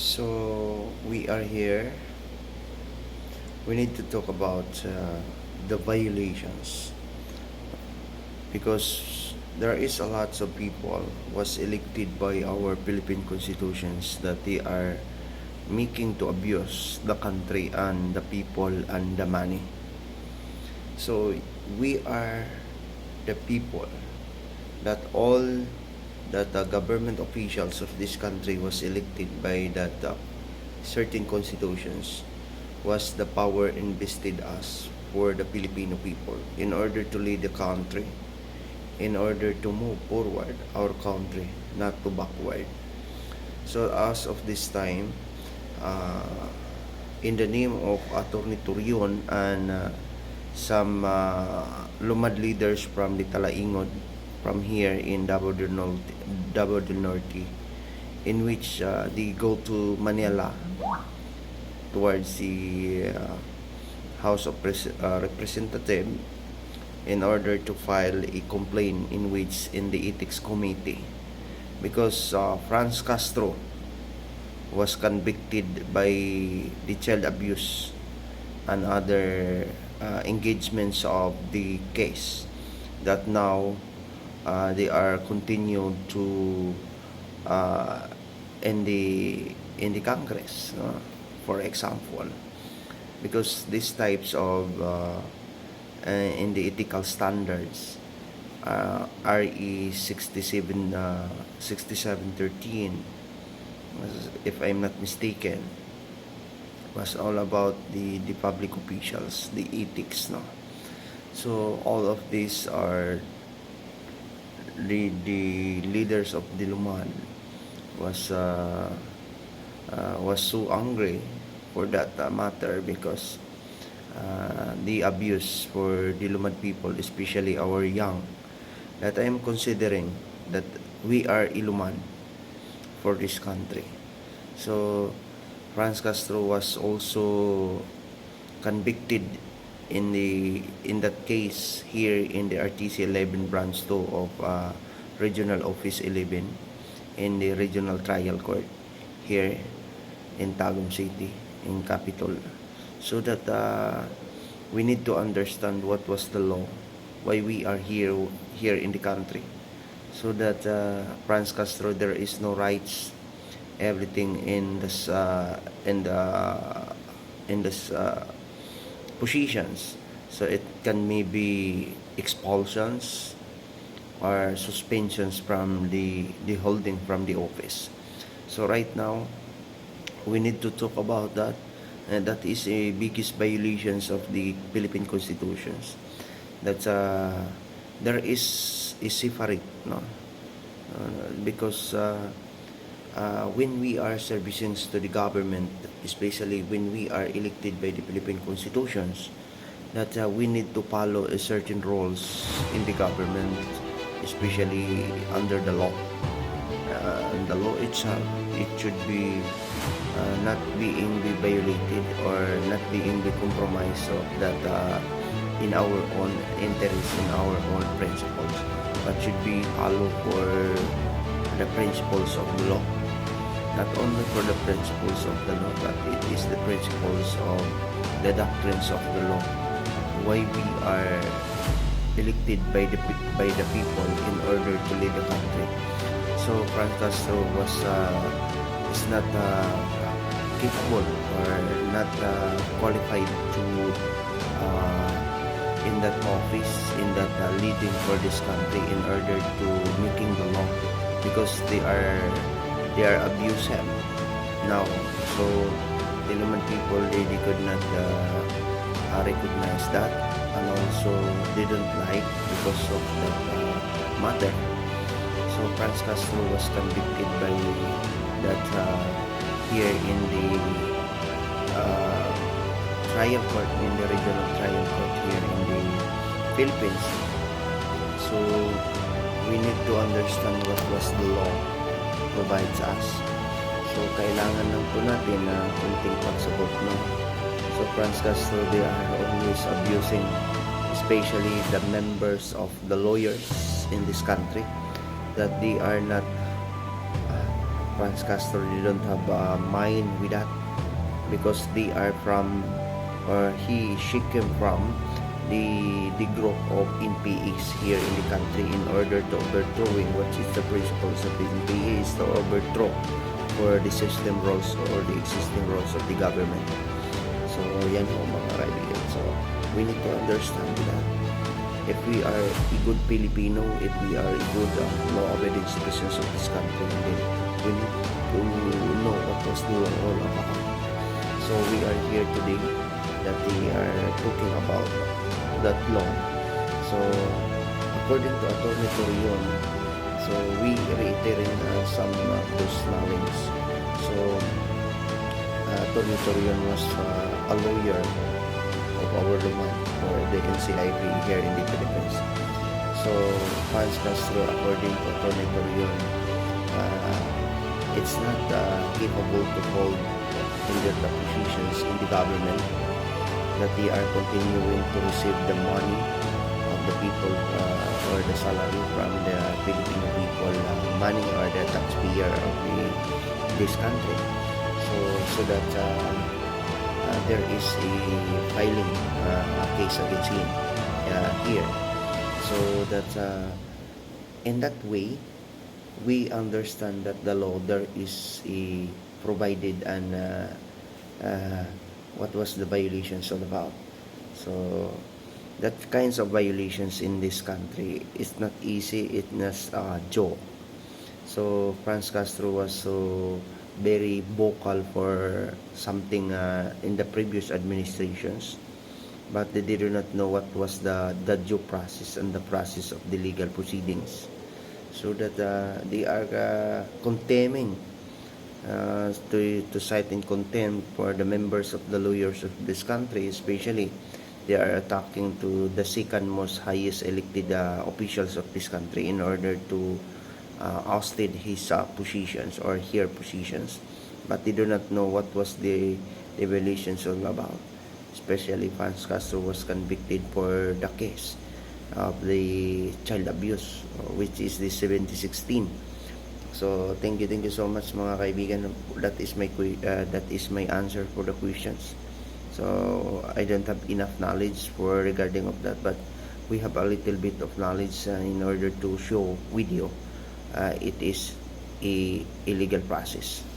So we are here. We need to talk about uh, the violations because there is a lot of people was elected by our Philippine constitutions that they are making to abuse the country and the people and the money. So we are the people that all that the government officials of this country was elected by that uh, certain constitutions was the power invested us for the Filipino people in order to lead the country in order to move forward our country not to backward. So as of this time uh, in the name of Attorney Turion and uh, some uh, lumad leaders from the Talaingod from here in Davao del Norte, Davao del Norte in which uh, they go to Manila towards the uh, House of Pres- uh, Representative in order to file a complaint in which in the ethics committee because uh, Franz Castro was convicted by the child abuse and other uh, engagements of the case that now uh, they are continued to uh, in the in the Congress, for example, because these types of uh, uh, in the ethical standards, uh, RE 67 uh, 6713, if I'm not mistaken, was all about the the public officials, the ethics, no. So all of these are the, the leaders of Diluman was uh, uh, was so angry for that uh, matter because uh, the abuse for Diluman people, especially our young, that I am considering that we are Iluman for this country. So Franz Castro was also convicted in the in that case here in the RTC 11 branch 2 of uh, Regional Office 11 in the Regional Trial Court here in Tagum City in capital so that uh, we need to understand what was the law why we are here here in the country. So that uh, Franz Castro there is no rights everything in this uh, in the in this uh, positions. So it can maybe expulsions or suspensions from the the holding from the office. So right now we need to talk about that. And that is a biggest violations of the Philippine constitutions. That uh, there is a separate no? Uh, because uh, uh, when we are servicing to the government, especially when we are elected by the Philippine constitutions, that uh, we need to follow a certain roles in the government, especially under the law. Uh, and the law itself, it should be uh, not being be violated or not being be compromised so that uh, in our own interest, in our own principles, but should be followed for the principles of the law not only for the principles of the law, but it is the principles of the doctrines of the law. Why we are elected by the by the people in order to lead the country. So Franz Castro was uh, is not uh, capable or not uh, qualified to uh, in that office, in that uh, leading for this country in order to making the law because they are they are abuse him now. So the naman people they could not uh, uh, recognize that and also don't like because of that uh, matter. So Franz Castro was convicted by that uh, here in the uh, trial court in the regional trial court here in the Philippines. So we need to understand what was the law provides us. So, kailangan lang po natin na kunting pagsubok, no? So, Franz Castro, they are always abusing, especially the members of the lawyers in this country, that they are not uh, Franz Castro they don't have a mind with that because they are from or he she came from the the group of NPAs here in the country in order to overthrowing what is the principles of the is to overthrow for the system rules or the existing rules of the government. So yan ho mga kaibigan. So we need to understand that if we are a good Filipino, if we are a good uh, law-abiding citizens of this country, then we need to know what was the law all about. So we are here today that we are talking about that law. So according to Attorney Torion, so we reiterating uh, some of those knowledge. So uh, Attorney Torion was uh, a lawyer of our domain for the NCIP here in the Philippines. So Franz Castro, according to Attorney Torion, uh, it's not uh, capable to hold under the positions in the government that they are continuing to receive the money of the people uh, or the salary from the Filipino people uh, money or the taxpayer of the, this country. So so that uh, uh, there is a filing uh, a case against him uh, here. So that uh, in that way we understand that the law there is a provided and uh, uh, what was the violations all about. So that kinds of violations in this country is not easy it's not a joke. So Franz Castro was so very vocal for something uh, in the previous administrations but they did not know what was the, the due process and the process of the legal proceedings. So that uh, they are uh, condemning uh, to, to cite in contempt for the members of the lawyers of this country, especially they are attacking to the second most highest elected uh, officials of this country in order to uh, ousted his uh, positions or her positions. But they do not know what was the revelations all about. Especially Franz Castro was convicted for the case of the child abuse, uh, which is the 7016. So thank you, thank you so much mga kaibigan. That is my uh, that is my answer for the questions. So I don't have enough knowledge for regarding of that, but we have a little bit of knowledge uh, in order to show you uh, it is a illegal process.